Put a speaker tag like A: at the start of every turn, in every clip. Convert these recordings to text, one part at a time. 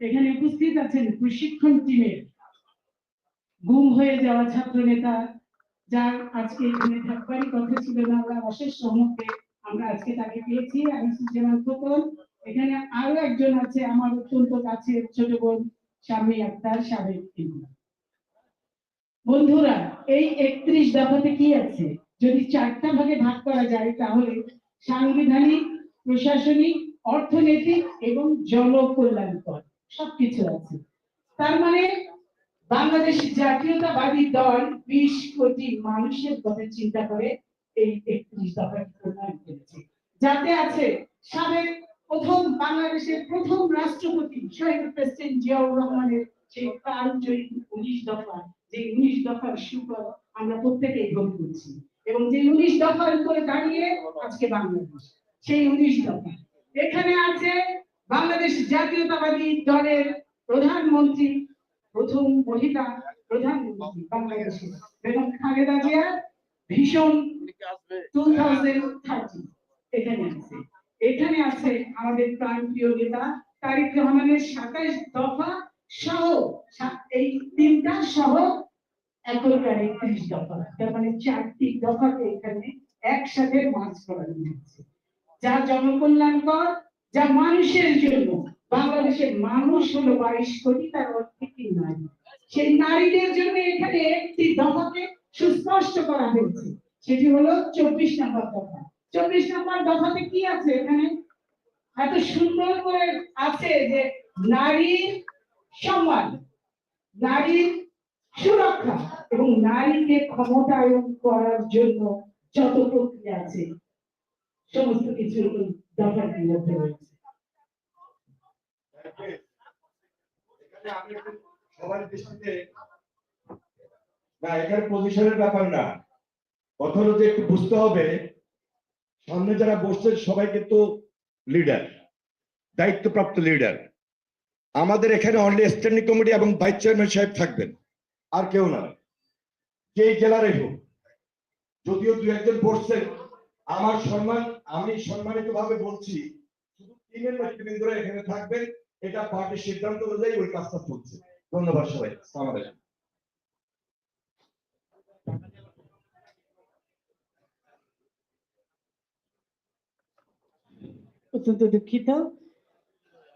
A: এখানে উপস্থিত আছেন প্রশিক্ষণ টিমের গুম হয়ে যাওয়া ছাত্র নেতা যার আজকে এখানে থাকবারই কথা ছিল না আমরা অশেষ সহমতে আমরা আজকে তাকে পেয়েছি আনিসুজ্জামান খোকন। এখানে আরও একজন আছে, আমার অত্যন্ত কাছের ছোট বোন শামী আক্তার সাবেক বন্ধুরা, এই একত্রিশ দফাতে কি আছে? যদি চারটা ভাগে ভাগ করা যায়, তাহলে সাংবিধানিক, প্রশাসনিক, অর্থনৈতিক এবং জনকল্যাণকর সবকিছু আছে। তার মানে বাংলাদেশ জাতীয়তাবাদী দল বিশ কোটি মানুষের কথা চিন্তা করে এই একত্রিশ দফা প্রণয়ন করেছে। যাতে আছে সাবেক প্রথম বাংলাদেশের প্রথম রাষ্ট্রপতি শহীদ প্রেসিডেন্ট জিয়াউর রহমানের সেই উনিশ দফা, যে উনিশ দফার সুফল আমরা প্রত্যেকেই করছি। এবং যে উনিশ দফার উপরে দাঁড়িয়ে আজকে বাংলাদেশ, সেই উনিশ দফা। এখানে আছে বাংলাদেশ জাতীয়তাবাদী দলের প্রধানমন্ত্রী, প্রথম মহিলা প্রধানমন্ত্রী বাংলাদেশের, বেগম খালেদা জিয়া, ভীষণ টু থাউজেন্ড থার্টি এখানে আছে। এখানে আছে আমাদের প্রাণপ্রিয় নেতা তারিক রহমানের সাতাইশ দফা সহ এই তিনটা সহ একত্রিশ দফা। তার মানে চারটি দফাকে এখানে একসাথে মাছ করা হয়েছে। যা জনকল্যাণকর যা মানুষের জন্য। বাংলাদেশের মানুষ হলো বাইশ কোটি, তার অর্থ নারী? সেই নারীদের জন্য এখানে একটি দফাকে সুস্পষ্ট করা হয়েছে। সেটি হলো চব্বিশ নম্বর দফা। চব্বিশ নম্বর দফাতে কি আছে এখানে? এত সুন্দর করে আছে যে নারীর সম্মান নারীর সুরক্ষা এবং নারীকে ক্ষমতায়ন করার জন্য যত প্রক্রিয়া আছে, সমস্ত কিছু
B: এখানে পজিশনের ব্যাপার না একটু বুঝতে হবে সামনে যারা বসছে সবাই কিন্তু লিডার দায়িত্বপ্রাপ্ত লিডার আমাদের এখানে অনলি স্ট্যান্ডিং কমিটি এবং ভাইস চেয়ারম্যান সাহেব থাকবেন, আর কেউ না। যেই জেলারই হোক, যদিও দু একজন বসছেন, আমার সম্মান আমি সম্মানিত ভাবে বলছি, শুধু টিমের নেতৃবৃন্দরা এখানে থাকবেন, এটা পার্টির সিদ্ধান্ত অনুযায়ী ওই কাজটা চলছে। ধন্যবাদ সবাই আলাইকুম।
A: অত্যন্ত দুঃখিত।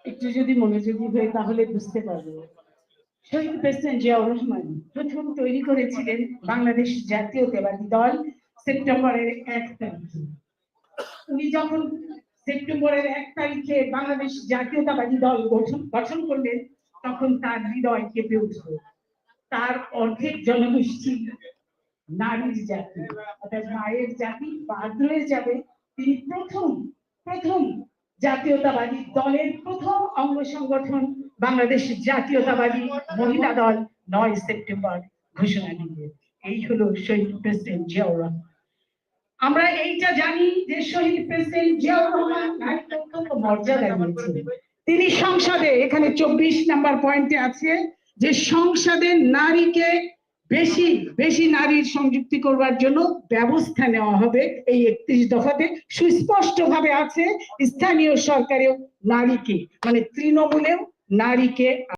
A: একটু যদি মনোযোগী হয়ে তাহলে বুঝতে পারব। শহীদ প্রেসিডেন্ট জিয়াউর রহমান প্রথম তৈরি করেছিলেন বাংলাদেশ জাতীয়তাবাদী দল সেপ্টেম্বরের এক তারিখে। উনি যখন সেপ্টেম্বরের এক তারিখে বাংলাদেশ জাতীয়তাবাদী দল গঠন গঠন করলেন, তখন তার হৃদয় কেঁপে উঠল। তার অর্ধেক জনগোষ্ঠী নারীর জাতি, অর্থাৎ মায়ের জাতি বাদ যাবে তিনি প্রথম প্রথম জাতীয়তাবাদী দলের প্রথম অঙ্গ সংগঠন বাংলাদেশ জাতীয়তাবাদী মহিলা দল নয় সেপ্টেম্বর ঘোষণা দিলে এই হলো শহীদ প্রেসিডেন্ট জিয়াউর রহমান। আমরা এইটা জানি যে শহীদ প্রেসিডেন্ট জিয়াউর রহমান নারীকে অত্যন্ত মর্যাদা দিয়েছিলেন তিনি সংসদে, এখানে চব্বিশ নাম্বার পয়েন্টে আছে, যে সংসদে নারীকে বেশি বেশি নারীর সংযুক্তি করবার জন্য ব্যবস্থা নেওয়া হবে এই একত্রিশ দফাতে। সুস্পষ্ট ভাবে আছে, স্থানীয় সরকারেও নারীকে মানে তৃণমূলেও নারীকে